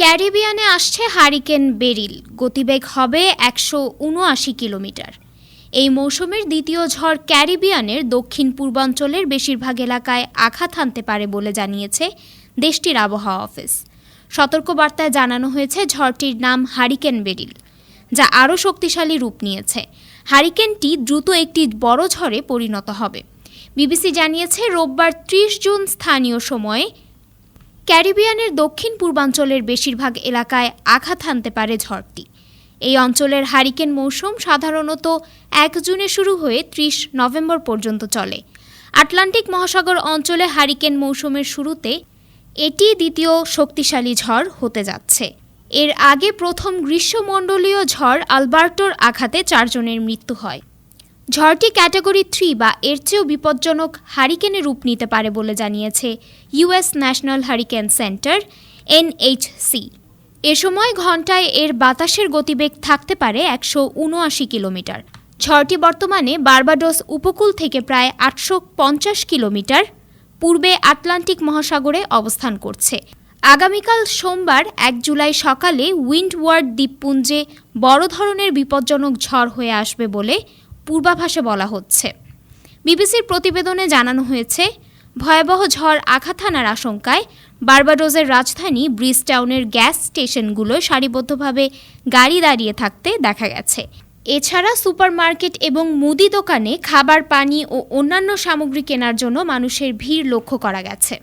ক্যারিবিয়ানে আসছে hurricane beryl. গতিবেগ হবে একশো উনআশি কিলোমিটার। এই মৌসুমের দ্বিতীয় ঝড় ক্যারিবিয়ানের দক্ষিণ পূর্বাঞ্চলের বেশিরভাগ এলাকায় আঘাত হানতে পারে বলে জানিয়েছে দেশটির আবহাওয়া অফিস। সতর্কবার্তায় জানানো হয়েছে ঝড়টির নাম হারিকেন বেরিল, যা আরও শক্তিশালী রূপ নিয়েছে। হারিকেনটি দ্রুত একটি বড় ঝড়ে পরিণত হবে। বিবিসি জানিয়েছে রোববার ত্রিশ জুন স্থানীয় সময়ে ক্যারিবিয়ানের দক্ষিণ পূর্বাঞ্চলের বেশিরভাগ এলাকায় আঘাত হানতে পারে ঝড়টি। এই অঞ্চলের হারিকেন মৌসুম সাধারণত এক জুনে শুরু হয়ে ত্রিশ নভেম্বর পর্যন্ত চলে। আটলান্টিক মহাসাগর অঞ্চলে হারিকেন মৌসুমের শুরুতে এটি দ্বিতীয় শক্তিশালী ঝড় হতে যাচ্ছে। এর আগে প্রথম গ্রীষ্মমণ্ডলীয় ঝড় আলবার্টোর আঘাতে চারজনের মৃত্যু হয়। ঝড়টি ক্যাটাগরি থ্রি বা এর চেয়েও বিপজ্জনক হারিকেনে রূপ নিতে পারে বলে জানিয়েছে US national hurricane centre, NHC. এ সময় ঘন্টায় এর বাতাসের গতিবেগ থাকতে পারে একশো উনআশি কিলোমিটার। ঝড়টি বর্তমানে বার্বাডোস উপকূল থেকে প্রায় আটশো পঞ্চাশ কিলোমিটার পূর্বে আটলান্টিক মহাসাগরে অবস্থান করছে। আগামীকাল সোমবার এক জুলাই সকালে উইন্ডওয়ার্ড দ্বীপপুঞ্জে বড় ধরনের বিপজ্জনক ঝড় হয়ে আসবে বলে পূর্বাভাসে বলা হচ্ছে। বিবিসির প্রতিবেদনে জানানো হয়েছে, ভয়াবহ ঝড় আঘাত হানার আশঙ্কায় বার্বাডোজের রাজধানী ব্রিজটাউনের গ্যাস স্টেশনগুলোয় সারিবদ্ধভাবে গাড়ি দাঁড়িয়ে থাকতে দেখা গেছে। এছাড়া সুপারমার্কেট এবং মুদি দোকানে খাবার, পানি ও অন্যান্য সামগ্রী কেনার জন্য মানুষের ভিড় লক্ষ্য করা গেছে।